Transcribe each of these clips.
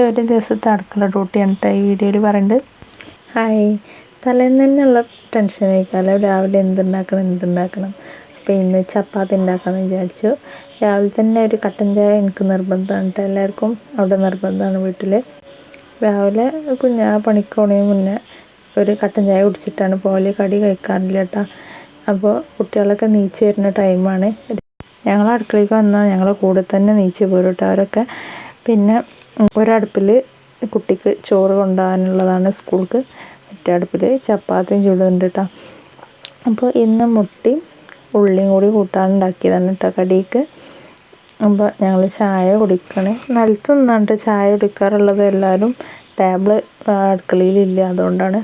എന്റെ ഒരു ദിവസത്തെ അടുക്കള ഡ്യൂട്ടിയാണ് കേട്ടോ ഈ വീഡിയോയിൽ പറയുന്നത് ഹായ്. തലേന്ന് തന്നെയുള്ള ടെൻഷൻ ആയിക്കാലം. രാവിലെ എന്തുണ്ടാക്കണം എന്തുണ്ടാക്കണം. അപ്പോൾ ഇന്ന് ചപ്പാത്തി ഉണ്ടാക്കാമെന്ന് വിചാരിച്ചു. രാവിലെ തന്നെ ഒരു കട്ടൻ ചായ എനിക്ക് നിർബന്ധമാണ് കേട്ടോ എല്ലാവർക്കും അവിടെ നിർബന്ധമാണ് വീട്ടിൽ രാവിലെ കുഞ്ഞാ പണിക്കോണിന് മുന്നേ ഒരു കട്ടൻ ചായ കുടിച്ചിട്ടാണ് പോലെ കടി കഴിക്കാറില്ല കേട്ടോ അപ്പോൾ കുട്ടികളൊക്കെ നീച്ച് വരുന്ന ടൈമാണ് ഞങ്ങൾ അടുക്കളയ്ക്ക് വന്നാൽ ഞങ്ങളെ കൂടെ തന്നെ നീച്ച് പോരും കേട്ടോ അവരൊക്കെ. പിന്നെ ഒരടുപ്പിൽ കുട്ടിക്ക് ചോറ് കൊണ്ടുപോകാനുള്ളതാണ് സ്കൂൾക്ക്. മറ്റേ അടുപ്പിൽ ചപ്പാത്തിയും ചൂടുണ്ട് കേട്ടോ അപ്പോൾ ഇന്ന് മുട്ടി ഉള്ളിയും കൂടി കൂട്ടാനുണ്ടാക്കിയതാണ് കേട്ടോ കടിക്ക്. അപ്പോൾ ഞങ്ങൾ ചായ കുടിക്കണേ. നിലത്ത് നിന്നാണ്ട് ചായ കുടിക്കാറുള്ളത് എല്ലാവരും ടേബിൾ അടുക്കളയിലില്ല. അതുകൊണ്ടാണ്.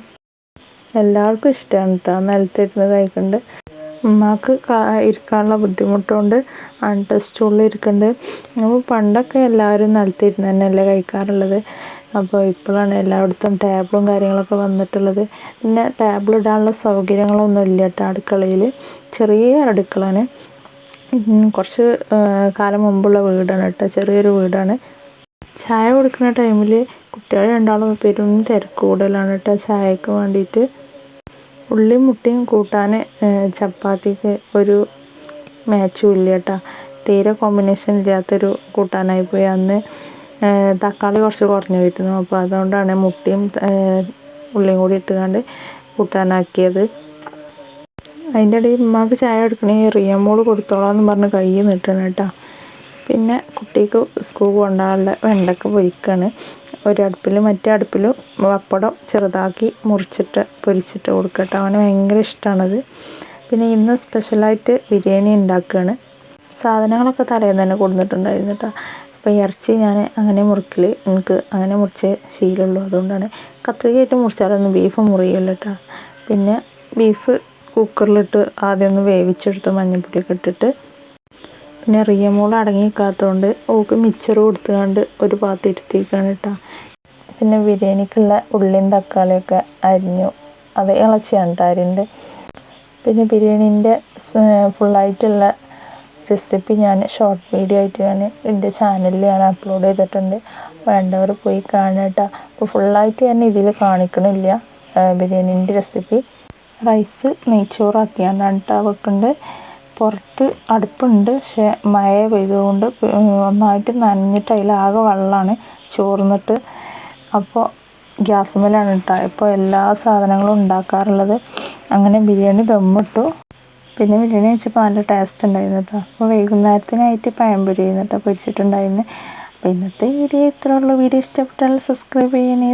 എല്ലാവർക്കും ഇഷ്ടമാണ് കേട്ടോ നിലത്തിരുന്ന് കഴിക്കുന്നുണ്ട് ഉമ്മാക്ക് ഇരിക്കാനുള്ള ബുദ്ധിമുട്ടുണ്ട്. അണ്ട സ്റ്റൂളിൽ ഇരിക്കുന്നുണ്ട് അപ്പോൾ പണ്ടൊക്കെ എല്ലാവരും നിലത്തിരുന്ന് തന്നെയല്ലേ കഴിക്കാറുള്ളത്. അപ്പോൾ ഇപ്പോഴാണ് എല്ലായിടത്തും ടേബിളും കാര്യങ്ങളൊക്കെ വന്നിട്ടുള്ളത്. പിന്നെ ടേബിൾ ഇടാനുള്ള സൗകര്യങ്ങളൊന്നും ഇല്ല കേട്ടോ അടുക്കളയിൽ. ചെറിയ അടുക്കളയാണ്. കുറച്ച് കാലം മുമ്പുള്ള വീടാണ് കേട്ടോ. ചെറിയൊരു വീടാണ്. ചായ കൊടുക്കുന്ന ടൈമിൽ കുട്ടികൾ രണ്ടാളും പെരും തിരക്ക് കൂടുതലാണ് കേട്ടോ ചായക്ക് വേണ്ടിയിട്ട്. ഉള്ളിയും മുട്ടയും കൂട്ടാൻ ചപ്പാത്തിക്ക് ഒരു മാച്ചും ഇല്ല കേട്ടോ. തീരെ കോമ്പിനേഷൻ ഇല്ലാത്തൊരു കൂട്ടാനായി പോയി. അന്ന് തക്കാളി കുറച്ച് കുറഞ്ഞു പോയിരുന്നു അപ്പോൾ അതുകൊണ്ടാണ് മുട്ടയും ഉള്ളിയും കൂടി ഇട്ടുകൊണ്ട് കൂട്ടാനാക്കിയത്. അതിന്റെ ഇടയിൽ ഉമ്മാക്ക് ചായ എടുക്കണേ റിയമോൾ കൊടുത്തോളാം എന്ന് പറഞ്ഞ് കൈ നീട്ടണം കേട്ടോ. പിന്നെ കുട്ടിക്ക് സ്കൂൾ കൊണ്ടുപോകാനുള്ള വെണ്ടക്ക പൊരിക്കുകയാണ് ഒരടുപ്പിൽ മറ്റേ അടുപ്പിലും പപ്പടം ചെറുതാക്കി മുറിച്ചിട്ട് പൊരിച്ചിട്ട് കൊടുക്കട്ടെ. അവന് ഭയങ്കര ഇഷ്ടമാണത് പിന്നെ ഇന്ന് സ്പെഷ്യലായിട്ട് ബിരിയാണി ഉണ്ടാക്കുകയാണ്. സാധനങ്ങളൊക്കെ തലേന്ന് തന്നെ കൊടുത്തിട്ടുണ്ടായിരുന്നു കേട്ടോ. അപ്പോൾ ഇറച്ചി ഞാൻ അങ്ങനെ മുറിക്കൽ എനിക്ക് അങ്ങനെ മുറിച്ച് ശീലമുള്ളൂ. അതുകൊണ്ടാണ് കത്രികയായിട്ട് മുറിച്ചാലൊന്നും ബീഫ് മുറിയില്ല കേട്ടോ. പിന്നെ ബീഫ് കുക്കറിലിട്ട് ആദ്യം ഒന്ന് വേവിച്ചെടുത്ത് മഞ്ഞൾപ്പൊടിയൊക്കെ ഇട്ടിട്ട് പിന്നെ റിയമോൾ അടങ്ങിക്കാത്തതുകൊണ്ട് ഓക്ക് മിച്ചർ കൊടുത്തുകൊണ്ട് ഒരു പാത്രം ഇരുത്തിയിരിക്കുകയാണ് കേട്ടോ പിന്നെ ബിരിയാണിക്കുള്ള ഉള്ളിയും തക്കാളിയൊക്കെ അരിഞ്ഞു. അത് ഇളച്ചിയാണ് കേട്ടോ അരിന്റെ പിന്നെ ബിരിയാണീന്റെ ഫുള്ളായിട്ടുള്ള റെസിപ്പി ഞാൻ ഷോർട്ട് വീഡിയോ ആയിട്ട് ഞാൻ എന്റെ ചാനലിൽ ഞാൻ അപ്ലോഡ് ചെയ്തിട്ടുണ്ട്. വേണ്ടവർ പോയി കാണുക കേട്ടോ അപ്പോൾ ഫുള്ളായിട്ട് ഞാൻ ഇതിൽ കാണിക്കണില്ല ബിരിയാണീന്റെ റെസിപ്പി റൈസ് നെയ്ച്ചോറാക്കിയാണ് കേട്ടോ വെക്കുന്നുണ്ട് പുറത്ത് അടുപ്പുണ്ട്. പക്ഷേ മഴ പെയ്തുകൊണ്ട് ഒന്നായിട്ട് നനഞ്ഞിട്ട് അതിലാകെ വെള്ളമാണ് ചോർന്നിട്ട്. അപ്പോൾ ഗ്യാസ് മേലാണ് കേട്ടോ. ഇപ്പോൾ എല്ലാ സാധനങ്ങളും ഉണ്ടാക്കാറുള്ളത്. അങ്ങനെ ബിരിയാണി ദമ്മിട്ടു. പിന്നെ ബിരിയാണി വെച്ചപ്പോൾ നല്ല ടേസ്റ്റ് ഉണ്ടായിരുന്നു കേട്ടോ. അപ്പോൾ വൈകുന്നേരത്തിനായിട്ട് പഴംപൊരി കേട്ടോ പൊരിച്ചിട്ടുണ്ടായിരുന്നു അപ്പോൾ ഇന്നത്തെ വീഡിയോ ഇത്രയുള്ള വീഡിയോ ഇഷ്ടപ്പെട്ടാൽ സബ്സ്ക്രൈബ് ചെയ്യണേ.